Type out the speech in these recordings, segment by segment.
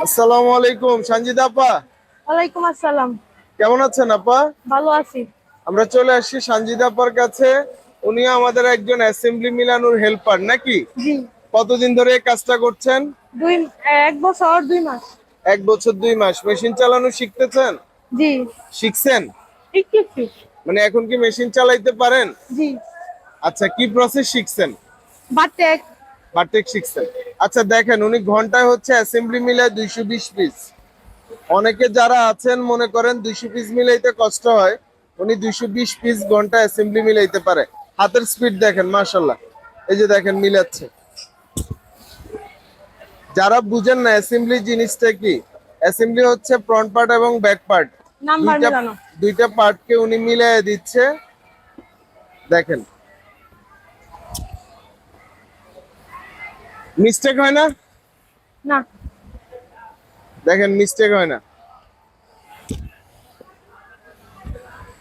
আসসালামু আলাইকুম সঞ্জিদা আপা। ওয়ালাইকুম আসসালাম। কেমন আছেন আপা? ভালো আছি। আমরা চলে আসছি সঞ্জিদা আপার কাছে। উনি আমাদের একজন অ্যাসেম্বলি মিলানোর হেল্পার নাকি? কতদিন ধরে এই কাজটা করছেন? দুই এক বছর দুই মাস। এক বছর দুই মাস। মেশিন চালানো শিখতেছেন? জি। শিখছেন? মানে এখন কি মেশিন চালাইতে পারেন? জি। আচ্ছা কি প্রসেস শিখছেন? বাটেক বাটেক শিখছেন। আচ্ছা দেখেন উনি ঘন্টায় হচ্ছে অ্যাসেম্বলি মিলায় দুইশো বিশ পিস অনেকে যারা আছেন মনে করেন দুইশো পিস মিলাইতে কষ্ট হয় উনি দুইশো বিশ পিস ঘণ্টা অ্যাসেম্বলি মিলাইতে পারে। হাতের স্পিড দেখেন মাশাল্লাহ এই যে দেখেন মিলাচ্ছে। যারা বুঝেন না অ্যাসেম্বলি জিনিসটা কি? অ্যাসেম্বলি হচ্ছে ফ্রন্ট পার্ট এবং ব্যাক পার্ট দুইটা পার্টকে উনি মিলিয়ে দিচ্ছে। দেখেন মিস্টেক হয় না? না। দেখেন মিস্টেক হয় না।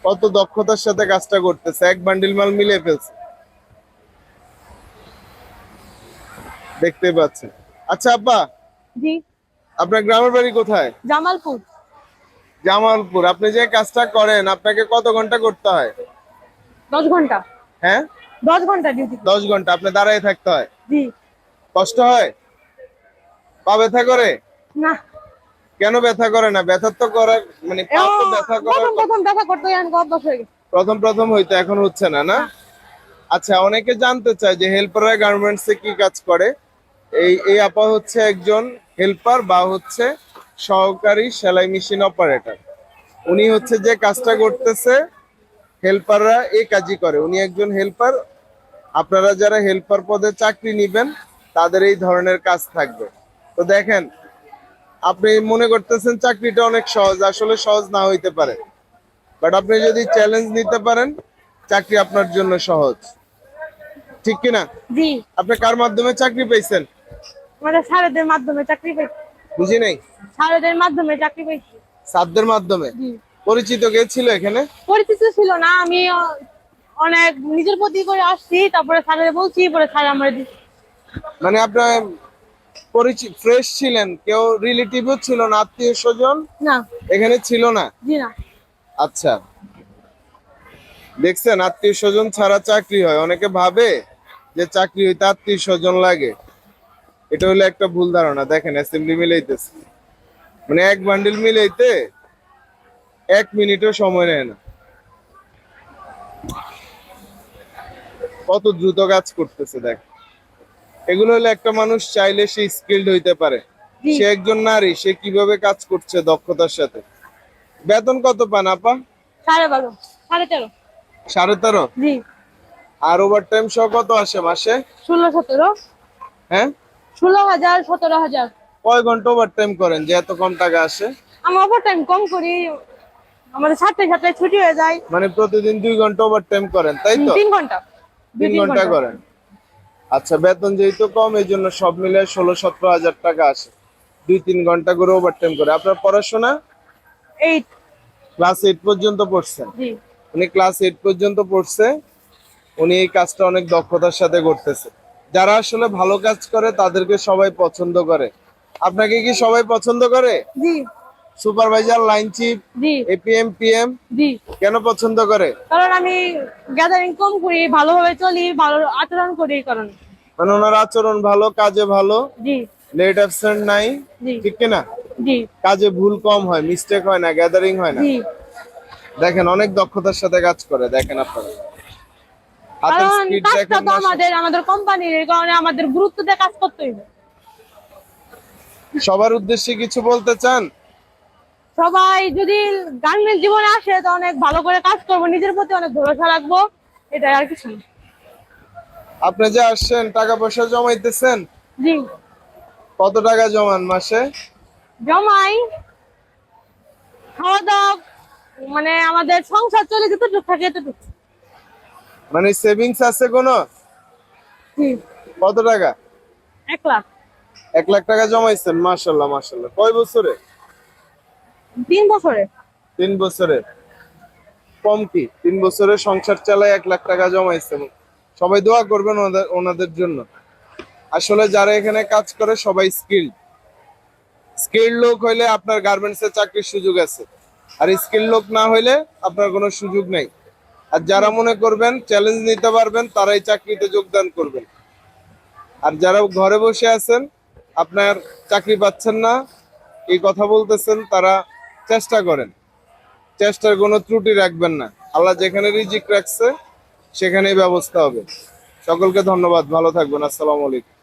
কত দক্ষতার সাথে কাজটা করতেছে এক বান্ডিল মাল মিলে ফেলছে। দেখতে পাচ্ছেন। আচ্ছা আব্বা জি। আপনার গ্রামের বাড়ি কোথায়? জামালপুর। জামালপুর। আপনি যে কাজটা করেন আপনাকে কত ঘণ্টা করতে হয়? দশ ঘণ্টা। হ্যাঁ? দশ ঘণ্টা ডিউটি দশ ঘণ্টা আপনি দাঁড়ায় থাকতে হয়? জি। কষ্ট হয়? পা ব্যথা করে? না। কেন ব্যথা করে না? ব্যথা তো করে মানে পা তো ব্যথা করে প্রথম প্রথম দেখা করতে আমি হয়ে গেছে। প্রথম প্রথম হইতো এখন হচ্ছে না না? আচ্ছা অনেকে জানতে চায় যে হেল্পাররা গার্মেন্টস এ কি কাজ করে। এই এই আপা হচ্ছে একজন হেল্পার বা হচ্ছে সহকারী সেলাই মেশিন অপারেটর। উনি হচ্ছে যে কাজটা করতেছে হেল্পাররা এই কাজই করে। উনি একজন হেল্পার। আপনারা যারা হেল্পার পদে চাকরি নিবেন তাদের এই ধরনের কাজ থাকবে। তো দেখেন আপনি মনে করতেছেন চাকরিটা অনেক সহজ আসলে সহজ না হইতে পারে। বাট আপনি যদি চ্যালেঞ্জ নিতে পারেন চাকরি আপনার জন্য সহজ। ঠিক কিনা জি। আপনি কার মাধ্যমে চাকরি পেয়েছেন? আমাদের স্যারেদের মাধ্যমে চাকরি পাইছি বুঝি নাই? স্যারেদের মাধ্যমে চাকরি পাইছি সাধ্যের মাধ্যমে? জি। পরিচিত কে ছিল এখানে? পরিচিত ছিল না আমি অনেক নিজের প্রতি করে আসছি তারপরে স্যারের বলছি পরে স্যার আমার দিচ্ছে। মানে আপনার পরিচিত ফ্রেশ ছিলেন কেউ রিলেটিভও ছিল না আত্মীয় স্বজন? না। এখানে ছিল না? জি না। আচ্ছা। দেখছেন আত্মীয় স্বজন ছাড়া চাকরি হয়। অনেকে ভাবে যে চাকরি হইতে আত্মীয় স্বজন লাগে। এটা হলো একটা ভুল ধারণা। দেখেন অ্যাসেম্বলি মিলাইতেছে। মানে এক বান্ডিল মিলাইতে এক মিনিটও সময় নেয় না। কত দ্রুত কাজ করতেছে দেখ এগুলো হলো একটা মানুষ চাইলে সে স্কিল্ড হইতে পারে। সে একজন নারী সে কীভাবে কাজ করছে দক্ষতার সাথে? বেতন কত পান আপা? সাড়ে বারো সাড়ে তেরো। সাড়ে তেরো? আর ওভার টাইম সহ কত আসে মাসে? ষোলো সতেরো। হ্যাঁ? ষোলো হাজার সতেরো হাজার। কয় ঘণ্টা ওভার টাইম করেন যে এত কম টাকা আসে? আমি ওভার টাইম কম করি আমাদের সাতটায় সাতটায় ছুটি হয়ে যায়। মানে প্রতিদিন দুই ঘণ্টা ওভার টাইম করেন তাই তো? তিন ঘণ্টা। তিন ঘণ্টা। করেন। আচ্ছা বেতন যেহেতু কম এই জন্য সব মিলে ষোলো সতেরো হাজার টাকা আসে। দুই তিন ঘণ্টা করে ওভার টাইম করে। আপনার পড়াশোনা? এইট ক্লাস এইট পর্যন্ত পড়ছেন? উনি ক্লাস এইট পর্যন্ত পড়ছে। উনি এই কাজটা অনেক দক্ষতার সাথে করতেছে। যারা আসলে ভালো কাজ করে তাদেরকে সবাই পছন্দ করে। আপনাকে কি সবাই পছন্দ করে? জি। Supervisor line chief APM PM কেন পছন্দ করে? কারণ আমি গ্যাদারিং কম করি ভালোভাবে চলি ভালো আচরণ করি কারণে। মানে ওনার আচরণ ভালো কাজে ভালো জি। লেট অ্যাবসেন্ট নাই ঠিক কিনা? কাজে ভুল কম হয় মিস্টেক হয় না গ্যাদারিং হয় না। দেখেন অনেক দক্ষতার সাথে কাজ করে দেখেন আপনারা। কারণ কাজটা তো আমাদের আমাদের কোম্পানির এই কারণে আমাদের গুরুত্ব দিয়ে কাজ করতে সবার উদ্দেশ্যে কিছু বলতে চান? সবাই যদি গার্মেন্ট জীবনে আসে তো অনেক ভালো করে কাজ করব নিজের প্রতি অনেক ভরসা রাখব এটাই আর কিছু আপনি যে আসছেন টাকা পয়সা জমাইতেছেন? জি। কত টাকা জমান মাসে? জমাই খাওয়া দাওয়া মানে আমাদের সংসার চলে যেতটুকু থাকে এতটুকু। মানে সেভিংস আছে কোনো? কত টাকা? এক লাখ। এক লাখ টাকা জমাইছেন মাশাল্লাহ মাশাল্লাহ। কয় বছরে? তিন বছরে? তিন বছরে। কম কি? তিন বছরে সংসার চালায় এক লাখ টাকা জমাইছেন সবাই দোয়া করবেন ওনাদের ওনাদের জন্য। আসলে যারা এখানে কাজ করে, সবাই স্কিল স্কিল লোক হইলে আপনার গার্মেন্টসে চাকরির সুযোগ আছে। আর স্কিল লোক না হইলে আপনার কোনো সুযোগ নেই। আর যারা মনে করবেন চ্যালেঞ্জ নিতে পারবেন, তারাই চাকরিতে যোগদান করবেন। আর যারা ঘরে বসে আছেন, আপনার চাকরি পাচ্ছেন না, এই কথা বলতেছেন, তারা চেষ্টা করেন। চেষ্টার কোনো ত্রুটি রাখবেন না। আল্লাহ যেখানে রিজিক রাখছে, সেখানেই ব্যবস্থা হবে। সকলকে ধন্যবাদ। ভালো থাকবেন। আসসালামু আলাইকুম।